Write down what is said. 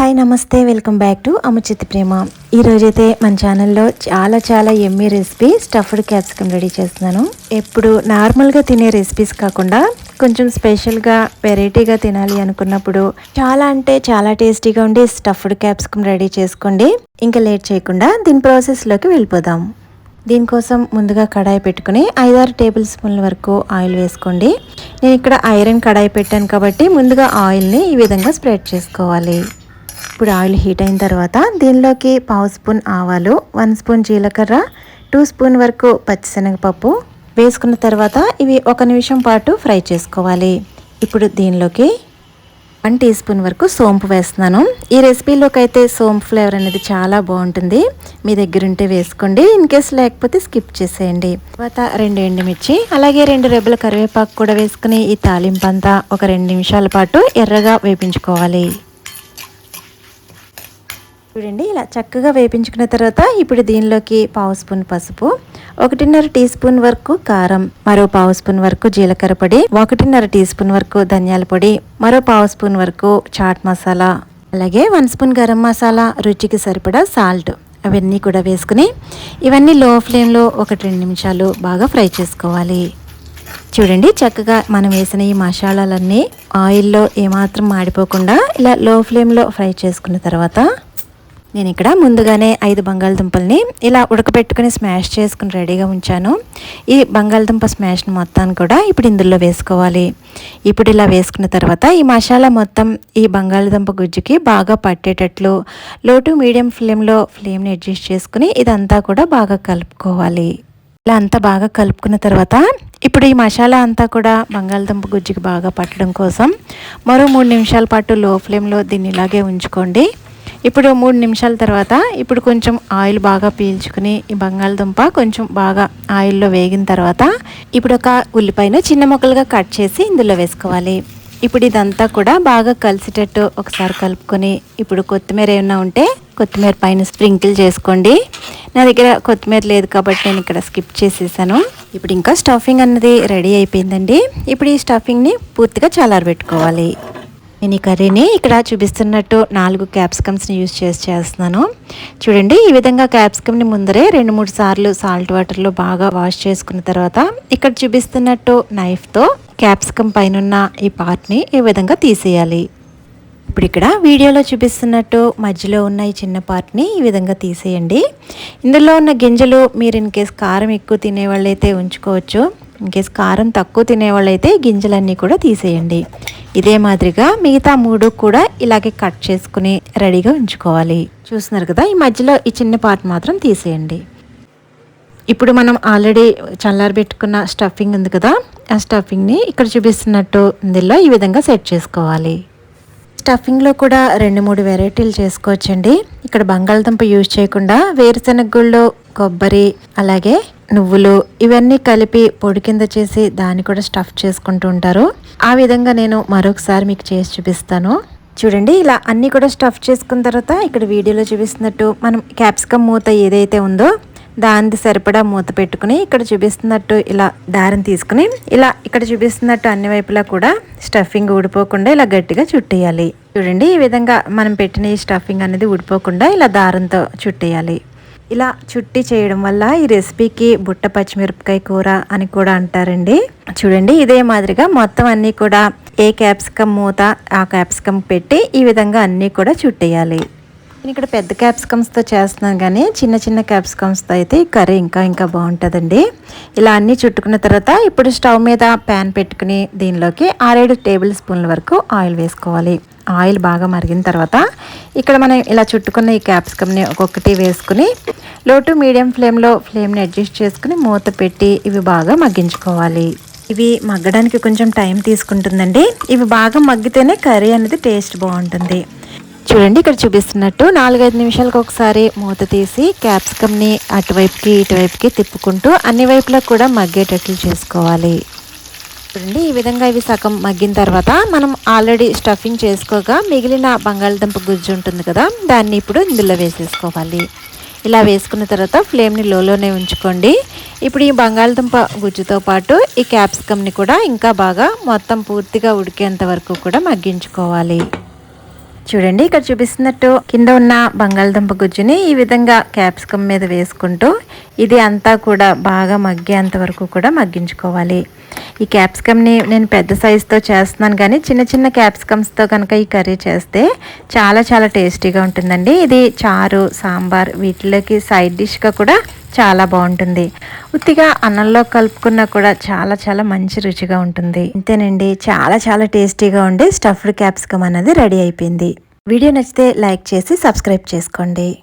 Hi నమస్తే. Welcome back to అమచిత్ ప్రేమ. ఈరోజైతే మన ఛానల్లో చాలా చాలా yummy recipe stuffed capsicum ready చేస్తున్నాను. ఎప్పుడు నార్మల్గా తినే రెసిపీస్ కాకుండా కొంచెం స్పెషల్గా వెరైటీగా తినాలి అనుకున్నప్పుడు చాలా అంటే చాలా టేస్టీగా ఉండి స్టఫ్డ్ క్యాప్సికమ్ రెడీ చేసుకోండి. ఇంకా లేట్ చేయకుండా దీని ప్రాసెస్లోకి వెళ్ళిపోదాం. దీనికోసం ముందుగా కడాయి పెట్టుకుని ఐదారు టేబుల్ స్పూన్ల వరకు ఆయిల్ వేసుకోండి. నేను ఇక్కడ ఐరన్ కడాయి పెట్టాను కాబట్టి ముందుగా ఆయిల్ని ఈ విధంగా స్ప్రెడ్ చేసుకోవాలి. ఇప్పుడు ఆయిల్ హీట్ అయిన తర్వాత దీనిలోకి పావు స్పూన్ ఆవాలు వన్ స్పూన్ జీలకర్ర టూ స్పూన్ వరకు పచ్చిశనగపప్పు వేసుకున్న తర్వాత ఇవి ఒక నిమిషం పాటు ఫ్రై చేసుకోవాలి. ఇప్పుడు దీనిలోకి వన్ టీ స్పూన్ వరకు సోంపు వేస్తున్నాను. ఈ రెసిపీలోకి అయితే సోంపు ఫ్లేవర్ అనేది చాలా బాగుంటుంది. మీ దగ్గర ఉంటే వేసుకోండి. ఇన్ కేస్ లేకపోతే స్కిప్ చేసేయండి. తర్వాత రెండు ఎండుమిర్చి అలాగే రెండు రెబ్బల కరివేపాకు కూడా వేసుకుని ఈ తాలింపంతా ఒక రెండు నిమిషాల పాటు ఎర్రగా వేపించుకోవాలి. చూడండి ఇలా చక్కగా వేపించుకున్న తర్వాత ఇప్పుడు దీనిలోకి పావు స్పూన్ పసుపు ఒకటిన్నర టీ స్పూన్ వరకు కారం మరో పావు స్పూన్ వరకు జీలకర్ర పొడి ఒకటిన్నర టీ స్పూన్ వరకు ధనియాల పొడి మరో పావు స్పూన్ వరకు చాట్ మసాలా అలాగే వన్ స్పూన్ గరం మసాలా రుచికి సరిపడా సాల్ట్ అవన్నీ కూడా వేసుకుని ఇవన్నీ లో ఫ్లేమ్లో ఒకటి రెండు నిమిషాలు బాగా ఫ్రై చేసుకోవాలి. చూడండి చక్కగా మనం వేసిన ఈ మసాలాలన్నీ ఆయిల్లో ఏమాత్రం మాడిపోకుండా ఇలా లో ఫ్లేమ్లో ఫ్రై చేసుకున్న తర్వాత నేను ఇక్కడ ముందుగానే ఐదు బంగాళదుంపల్ని ఇలా ఉడకబెట్టుకుని స్మాష్ చేసుకుని రెడీగా ఉంచాను. ఈ బంగాళదుంప స్మాష్ని మొత్తాన్ని కూడా ఇప్పుడు ఇందులో వేసుకోవాలి. ఇప్పుడు ఇలా వేసుకున్న తర్వాత ఈ మసాలా మొత్తం ఈ బంగాళదుంప గుజ్జుకి బాగా పట్టేటట్లు లో టు మీడియం ఫ్లేమ్లో ఫ్లేమ్ని అడ్జస్ట్ చేసుకుని ఇదంతా కూడా బాగా కలుపుకోవాలి. ఇలా అంతా బాగా కలుపుకున్న తర్వాత ఇప్పుడు ఈ మసాలా అంతా కూడా బంగాళదుంప గుజ్జుకి బాగా పట్టడం కోసం మరో మూడు నిమిషాల పాటు లో ఫ్లేమ్లో దీన్ని ఇలాగే ఉంచుకోండి. ఇప్పుడు మూడు నిమిషాల తర్వాత ఇప్పుడు కొంచెం ఆయిల్ బాగా పీల్చుకుని ఈ బంగాళదుంప కొంచెం బాగా ఆయిల్లో వేగిన తర్వాత ఇప్పుడు ఒక ఉల్లిపాయను చిన్న ముక్కలుగా కట్ చేసి ఇందులో వేసుకోవాలి. ఇప్పుడు ఇదంతా కూడా బాగా కలిసేటట్టు ఒకసారి కలుపుకొని ఇప్పుడు కొత్తిమీర ఏమైనా ఉంటే కొత్తిమీర పైన స్ప్రింకిల్ చేసుకోండి. నా దగ్గర కొత్తిమీర లేదు కాబట్టి నేను ఇక్కడ స్కిప్ చేసేసాను. ఇప్పుడు ఇంకా స్టఫింగ్ అన్నది రెడీ అయిపోయిందండి. ఇప్పుడు ఈ స్టఫింగ్ని పూర్తిగా చల్లారబెట్టుకోవాలి. నేను ఈ కర్రీని ఇక్కడ చూపిస్తున్నట్టు నాలుగు క్యాప్సికమ్స్ని యూజ్ చేసి చేస్తున్నాను. చూడండి ఈ విధంగా క్యాప్సికమ్ని ముందరే రెండు మూడు సార్లు సాల్ట్ వాటర్లో బాగా వాష్ చేసుకున్న తర్వాత ఇక్కడ చూపిస్తున్నట్టు నైఫ్తో క్యాప్సికమ్ పైన ఈ పార్ట్ని ఈ విధంగా తీసేయాలి. ఇప్పుడు ఇక్కడ వీడియోలో చూపిస్తున్నట్టు మధ్యలో ఉన్న ఈ చిన్న పార్ట్ని ఈ విధంగా తీసేయండి. ఇందులో ఉన్న గింజలు మీరు ఇన్ కేస్ కారం ఎక్కువ తినేవాళ్ళైతే ఉంచుకోవచ్చు. ఇన్ కేస్ కారం తక్కువ తినేవాళ్ళైతే గింజలన్నీ కూడా తీసేయండి. ఇదే మాదిరిగా మిగతా మూడు కూడా ఇలాగే కట్ చేసుకుని రెడీగా ఉంచుకోవాలి. చూస్తున్నారు కదా ఈ మధ్యలో ఈ చిన్న పార్ట్ మాత్రం తీసేయండి. ఇప్పుడు మనం ఆల్రెడీ చల్లారబెట్టుకున్న స్టఫింగ్ ఉంది కదా ఆ స్టఫింగ్ని ఇక్కడ చూపిస్తున్నట్టు ఇందులో ఈ విధంగా సెట్ చేసుకోవాలి. స్టఫింగ్లో కూడా రెండు మూడు వెరైటీలు చేసుకోవచ్చండి. ఇక్కడ బంగాళదుంప యూజ్ చేయకుండా వేరుశనగ గుళ్ళు కొబ్బరి అలాగే నువ్వులు ఇవన్నీ కలిపి పొడి కింద చేసి దాన్ని కూడా స్టఫ్ చేసుకుంటూ ఉంటారు. ఆ విధంగా నేను మరొకసారి మీకు చేసి చూపిస్తాను. చూడండి ఇలా అన్నీ కూడా స్టఫ్ చేసుకున్న తర్వాత ఇక్కడ వీడియోలో చూపిస్తున్నట్టు మనం క్యాప్సికమ్ మూత ఏదైతే ఉందో దానికి సరిపడా మూత పెట్టుకుని ఇక్కడ చూపిస్తున్నట్టు ఇలా దారం తీసుకుని ఇలా ఇక్కడ చూపిస్తున్నట్టు అన్ని వైపులా కూడా స్టఫింగ్ ఊడిపోకుండా ఇలా గట్టిగా చుట్టేయాలి. చూడండి ఈ విధంగా మనం పెట్టిన ఈ స్టఫింగ్ అనేది ఊడిపోకుండా ఇలా దారంతో చుట్టేయాలి. ఇలా చుట్టి చేయడం వల్ల ఈ రెసిపీకి బుట్ట పచ్చిమిరపకాయ కూర అని కూడా అంటారండి. చూడండి ఇదే మాదిరిగా మొత్తం అన్నీ కూడా ఏ క్యాప్సికమ్ మూత ఆ క్యాప్సికమ్ పెట్టి ఈ విధంగా అన్నీ కూడా చుట్టేయాలి. నేను ఇక్కడ పెద్ద క్యాప్సికమ్స్తో చేస్తున్నాను కానీ చిన్న చిన్న క్యాప్సికమ్స్తో అయితే ఈ కర్రీ ఇంకా ఇంకా బాగుంటుందండి. ఇలా అన్నీ చుట్టుకున్న తర్వాత ఇప్పుడు స్టవ్ మీద ప్యాన్ పెట్టుకుని దీనిలోకి ఆరేడు టేబుల్ స్పూన్ల వరకు ఆయిల్ వేసుకోవాలి. ఆయిల్ బాగా మరిగిన తర్వాత ఇక్కడ మనం ఇలా చుట్టుకున్న ఈ క్యాప్సికమ్ని ఒక్కొక్కటి వేసుకుని లో టు మీడియం ఫ్లేమ్లో ఫ్లేమ్ని అడ్జస్ట్ చేసుకుని మూత పెట్టి ఇవి బాగా మగ్గించుకోవాలి. ఇవి మగ్గడానికి కొంచెం టైం తీసుకుంటుందండి. ఇవి బాగా మగ్గితేనే కర్రీ అనేది టేస్ట్ బాగుంటుంది. చూడండి ఇక్కడ చూపిస్తున్నట్టు నాలుగైదు నిమిషాలకు ఒకసారి మూత తీసి క్యాప్సికమ్ని అటువైపుకి ఇటువైపుకి తిప్పుకుంటూ అన్ని వైపులకు కూడా మగ్గేటట్లు చేసుకోవాలి. చూడండి ఈ విధంగా ఇవి సగం మగ్గిన తర్వాత మనం ఆల్రెడీ స్టఫింగ్ చేసుకోగా మిగిలిన బంగాళదుంప గుజ్జు ఉంటుంది కదా దాన్ని ఇప్పుడు ఇందులో వేసేసుకోవాలి. ఇలా వేసుకున్న తర్వాత ఫ్లేమ్ని లోలోనే ఉంచుకోండి. ఇప్పుడు ఈ బంగాళదుంప గుజ్జుతో పాటు ఈ క్యాప్సికమ్ని కూడా ఇంకా బాగా మొత్తం పూర్తిగా ఉడికేంత వరకు కూడా మగ్గించుకోవాలి. చూడండి ఇక్కడ చూపిస్తున్నట్టు కింద ఉన్న బంగాళదుంప గుజ్జుని ఈ విధంగా క్యాప్సికమ్ మీద వేసుకుంటూ ఇది అంతా కూడా బాగా మగ్గేంత వరకు కూడా మగ్గించుకోవాలి. ఈ క్యాప్సికమ్ని నేను పెద్ద సైజుతో చేస్తున్నాను కానీ చిన్న చిన్న క్యాప్సికమ్స్తో కనుక ఈ కర్రీ చేస్తే చాలా చాలా టేస్టీగా ఉంటుందండి. ఇది చారు సాంబార్ వీటిలోకి సైడ్ డిష్గా కూడా చాలా బాగుంటుంది. ఉత్తిగా అన్నంలో కలుపుకున్నా కూడా చాలా చాలా మంచి రుచిగా ఉంటుంది. అంతేనండి చాలా చాలా టేస్టీగా ఉండే స్టఫ్డ్ క్యాప్సికమ్ అనేది రెడీ అయిపోయింది. వీడియో నచ్చితే లైక్ చేసి సబ్స్క్రైబ్ చేసుకోండి.